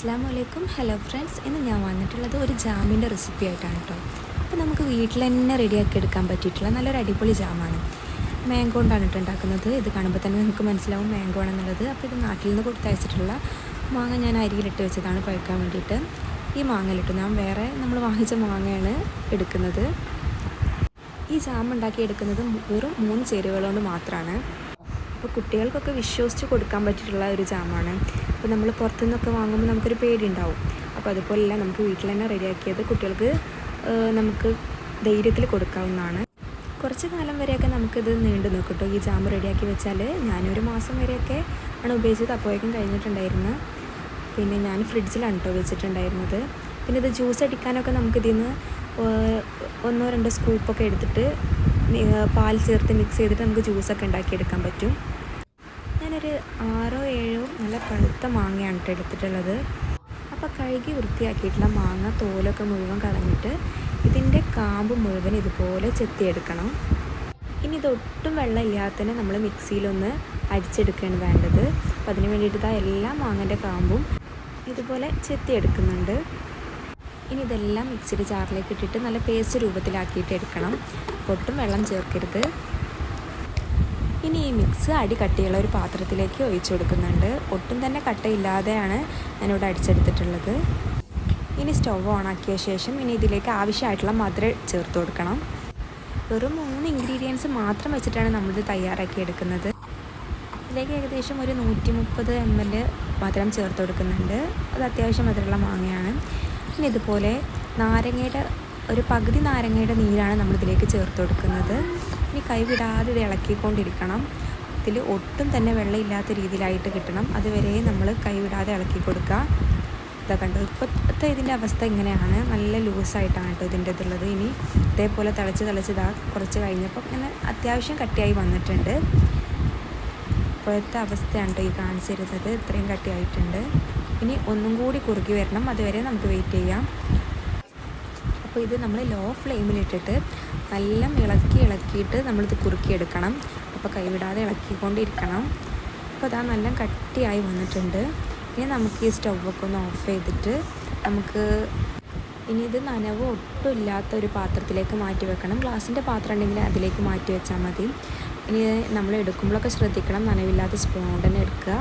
അസ്സാം വലൈക്കും hello friends ഇന്ന് ഞാൻ വന്നിട്ടുള്ളത് ഒരു ജാമിന്റെ റെസിപ്പി ആയിട്ടാണ് കേട്ടോ. അപ്പോൾ നമുക്ക് വീട്ടിൽ തന്നെ റെഡിയാക്കി എടുക്കാൻ പറ്റിയിട്ടുള്ള നല്ലൊരു അടിപൊളി ജാമാണ്. മാംഗോ കൊണ്ടാണ് കേട്ടോ ഉണ്ടാക്കുന്നത്. ഇത് കാണുമ്പോൾ തന്നെ നിങ്ങൾക്ക് മനസ്സിലാവും മാംഗോ ആണെന്നുള്ളത്. അപ്പോൾ ഇത് നാട്ടിൽ നിന്ന് കൊടുത്തയച്ചിട്ടുള്ള മാങ്ങ ഞാൻ അരിയിലിട്ട് വെച്ചതാണ് പഴുക്കാൻ വേണ്ടിയിട്ട്. ഈ മാങ്ങയിലിട്ട് ഞാൻ വേറെ നമ്മൾ വാങ്ങിച്ച മാങ്ങയാണ് എടുക്കുന്നത്. ഈ ജാം ഉണ്ടാക്കി എടുക്കുന്നത് വെറും മൂന്ന് ചേരുവകൾ മാത്രമാണ്. അപ്പോൾ കുട്ടികൾക്കൊക്കെ വിശ്വസിച്ച് കൊടുക്കാൻ പറ്റിയിട്ടുള്ള ഒരു ജാമാണ്. അപ്പോൾ നമ്മൾ പുറത്തുനിന്നൊക്കെ വാങ്ങുമ്പോൾ നമുക്കൊരു പേടി ഉണ്ടാവും അപ്പോൾ അതുപോലെയല്ല നമുക്ക് വീട്ടിൽ തന്നെ റെഡിയാക്കിയത് കുട്ടികൾക്ക് നമുക്ക് ധൈര്യത്തിൽ കൊടുക്കാവുന്നതാണ്. കുറച്ച് കാലം വരെയൊക്കെ നമുക്കിത് നീണ്ടു നിൽക്കും കേട്ടോ ഈ ജാം റെഡിയാക്കി വെച്ചാൽ ഞാനൊരു മാസം വരെയൊക്കെ ആണ് ഉപയോഗിച്ചത്. അപ്പോഴേക്കും കഴിഞ്ഞിട്ടുണ്ടായിരുന്നു. പിന്നെ ഞാൻ ഫ്രിഡ്ജിലാണ് കേട്ടോ വെച്ചിട്ടുണ്ടായിരുന്നത്. പിന്നെ ഇത് ജ്യൂസ് അടിക്കാനൊക്കെ നമുക്കിതിൽ നിന്ന് ഒന്നോ രണ്ടോ സ്കൂപ്പൊക്കെ എടുത്തിട്ട് പാൽ ചേർത്ത് മിക്സ് ചെയ്തിട്ട് നമുക്ക് ജ്യൂസൊക്കെ ഉണ്ടാക്കിയെടുക്കാൻ പറ്റും. ഞാനൊരു ആറോ ഏഴോ നല്ല പഴുത്ത മാങ്ങയാണ് കേട്ടോ എടുത്തിട്ടുള്ളത്. അപ്പോൾ കഴുകി വൃത്തിയാക്കിയിട്ടുള്ള മാങ്ങ തോലൊക്കെ മുഴുവൻ കളഞ്ഞിട്ട് ഇതിന്റെ കാമ്പ് മുഴുവൻ ഇതുപോലെ ചെത്തിയെടുക്കണം. ഇനി ഇതൊട്ടും വെള്ളം ഇല്ലാത്തതിനെ നമ്മൾ മിക്സിയിലൊന്ന് അടിച്ചെടുക്കുകയാണ് വേണ്ടത്. അപ്പോൾ അതിന് വേണ്ടിയിട്ട് ഇതാ എല്ലാ മാങ്ങന്റെ കാമ്പും ഇതുപോലെ ചെത്തിയെടുക്കുന്നുണ്ട്. ഇനി ഇതെല്ലാം മിക്സിയുടെ ജാറിലേക്ക് ഇട്ടിട്ട് നല്ല പേസ്റ്റ് രൂപത്തിലാക്കിയിട്ട് എടുക്കണം. ഒട്ടും വെള്ളം ചേർക്കരുത്. ഇനി ഈ മിക്സ് അടി കട്ടിയുള്ള ഒരു പാത്രത്തിലേക്ക് ഒഴിച്ചു കൊടുക്കുന്നുണ്ട്. ഒട്ടും തന്നെ കട്ടയില്ലാതെയാണ് ഞാനിവിടെ അടിച്ചെടുത്തിട്ടുള്ളത്. ഇനി സ്റ്റവ് ഓണാക്കിയ ശേഷം ഇനി ഇതിലേക്ക് ആവശ്യമായിട്ടുള്ള മധുരം ചേർത്ത് കൊടുക്കണം. വെറും മൂന്ന് ഇൻഗ്രീഡിയൻസ് മാത്രം വെച്ചിട്ടാണ് നമ്മളിത് തയ്യാറാക്കി എടുക്കുന്നത്. ഇതിലേക്ക് ഏകദേശം ഒരു നൂറ്റി മുപ്പത് എം എൽ മധുരം ചേർത്ത് കൊടുക്കുന്നുണ്ട്. അത് അത്യാവശ്യം മധുരമുള്ള മാങ്ങയാണ്. പിന്നെ ഇതുപോലെ നാരങ്ങയുടെ ഒരു പകുതി നാരങ്ങയുടെ നീരാണ് നമ്മളിതിലേക്ക് ചേർത്ത് കൊടുക്കുന്നത് ഇനി കൈവിടാതെ ഇത് ഇളക്കിക്കൊണ്ടിരിക്കണം. ഇതിൽ ഒട്ടും തന്നെ വെള്ളമില്ലാത്ത രീതിയിലായിട്ട് കിട്ടണം. അതുവരെ നമ്മൾ കൈവിടാതെ ഇളക്കി കൊടുക്കുക ഇതാ കണ്ടു ഇപ്പോഴത്തെ ഇതിന്റെ അവസ്ഥ ഇങ്ങനെയാണ്. നല്ല ലൂസായിട്ടാണ് കേട്ടോ ഇതിന്റെ ഇതുള്ളത്. ഇനി ഇതേപോലെ തിളച്ച് തിളച്ച് ഇതാ കുറച്ച് കഴിഞ്ഞപ്പോൾ ഇങ്ങനെ അത്യാവശ്യം കട്ടിയായി വന്നിട്ടുണ്ട്. ഇപ്പോഴത്തെ അവസ്ഥയാണ് കേട്ടോ ഈ കാണിച്ചിരുന്നത്. ഇത്രയും കട്ടിയായിട്ടുണ്ട്. ഇനി ഒന്നും കൂടി കുറുകി വരണം. അതുവരെ നമുക്ക് വെയിറ്റ് ചെയ്യാം. അപ്പോൾ ഇത് നമ്മൾ ലോ ഫ്ലെയിമിലിട്ടിട്ട് നല്ല ഇളക്കി ഇളക്കിയിട്ട് നമ്മളിത് കുറുക്കിയെടുക്കണം. അപ്പോൾ കൈവിടാതെ ഇളക്കിക്കൊണ്ടിരിക്കണം. അപ്പോൾ അതാ നല്ല കട്ടിയായി വന്നിട്ടുണ്ട്. ഇനി നമുക്ക് ഈ സ്റ്റൗവൊക്കെ ഒന്ന് ഓഫ് ചെയ്തിട്ട് നമുക്ക് ഇനി ഇത് നനവ് ഒട്ടും ഇല്ലാത്ത ഒരു പാത്രത്തിലേക്ക് മാറ്റി വെക്കണം. ഗ്ലാസിന്റെ പാത്രം ഉണ്ടെങ്കിൽ അതിലേക്ക് മാറ്റി വെച്ചാൽ മതി. ഇനി നമ്മൾ എടുക്കുമ്പോഴൊക്കെ ശ്രദ്ധിക്കണം. നനവില്ലാത്ത സ്പൂൺ തന്നെ എടുക്കുക.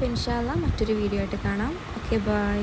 അപ്പോൾ ഇൻഷാല്ല മറ്റൊരു വീഡിയോ ആയിട്ട് കാണാം. Okay bye